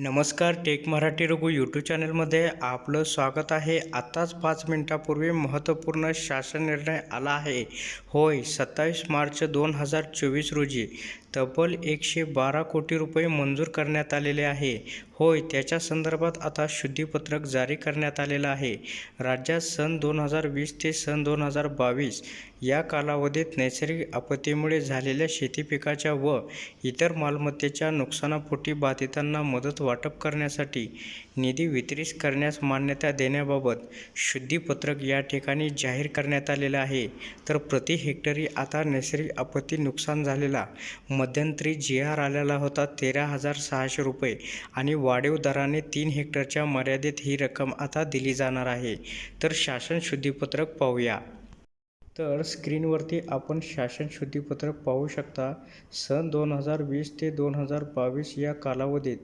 नमस्कार take Marathi Raghu YouTube चॅनलमध्ये आपलं स्वागत आहे. आत्ताच पाच मिनटापूर्वी महत्त्वपूर्ण शासन निर्णय आला आहे. होय सत्तावीस मार्च दोन हजार चोवीस रोजी तब्बल एकशे बारा कोटी रुपये मंजूर करण्यात आलेले आहे. होय त्याच्या संदर्भात आता शुद्धीपत्रक जारी करण्यात आलेलं आहे. राज्यात सन दोन हजार वीस ते सन दोन हजार बावीस या कालावधीत नैसर्गिक आपत्तीमुळे झालेल्या शेती पिकाच्या व इतर मालमत्तेच्या नुकसानापोटी बाधितांना मदत वाटप करण्यासाठी निधी वितरित करण्यास मान्यता देण्याबाबत शुद्धीपत्रक या ठिकाणी जाहीर करण्यात आलेलं आहे. तर प्रति हेक्टरी आता नैसर्गिक आपत्ती नुकसान झालेला मध्यंतरी जी आर आलेला होता तेरा हजार सहाशे रुपये आणि वाढीव दराने तीन हेक्टरच्या मर्यादेत ही रक्कम आता दिली जाणार आहे. तर शासन शुद्धीपत्रक पाहूया. तर स्क्रीनवरती आपण शासन शुद्धीपत्रक पाहू शकता. सन दोन हजार वीस ते दोन हजार बावीस या कालावधीत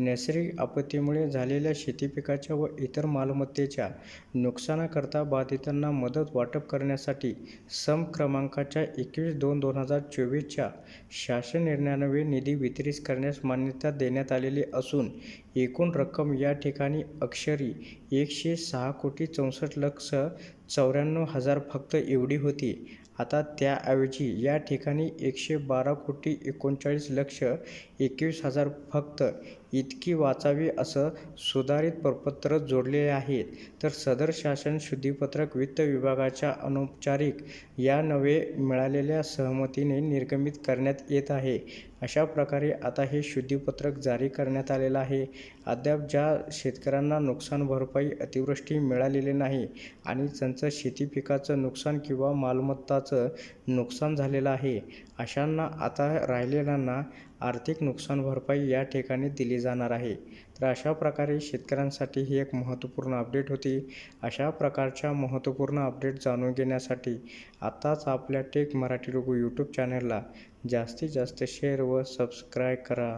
नैसर्गिक आपत्तीमुळे झालेल्या शेतीपिकाच्या व इतर मालमत्तेच्या नुकसानाकरता बाधितांना मदत वाटप करण्यासाठी सम क्रमांकाच्या एकवीस दोन दोन हजार चोवीसच्या शासन निर्णयान्वये निधी वितरित करण्यास मान्यता देण्यात आलेली असून एकूण रक्कम या ठिकाणी अक्षरी एकशे सहा कोटी चौसष्ट लक्ष चौऱ्याण्णव हजार फक्त एवढी होती. आता त्याऐवजी या ठिकाणी एकशे बारा कोटी एकोणचाळीस लक्ष एकवीस हजार फक्त इतकी वाचावी असं सुधारित प्रपत्र जोडलेले आहेत. तर सदर शासन शुद्धीपत्रक वित्त विभागाच्या अनौपचारिक या नवे मिळालेल्या सहमतीने निर्गमित करण्यात येत आहे. अशा प्रकारे आता हे शुद्धीपत्रक जारी करण्यात आलेलं आहे. अद्याप ज्या शेतकऱ्यांना नुकसान भरपाई अतिवृष्टी मिळालेली नाही आणि त्यांचं शेती पिकाचं नुकसान किंवा मालमत्ताचं नुकसान झालेलं आहे अशांना आता राहिलेल्यांना आर्थिक नुकसान भरपाई या ठिकाणी दिली जाणार आहे. तर अशा प्रकारे शेतकऱ्यांसाठी ही एक महत्त्वपूर्ण अपडेट होती. अशा प्रकारच्या महत्त्वपूर्ण अपडेट जाणून घेण्यासाठी आत्ताच आपल्या टेक मराठी लोगो यूट्यूब चॅनलला जास्तीत जास्त शेअर व सबस्क्राय करा.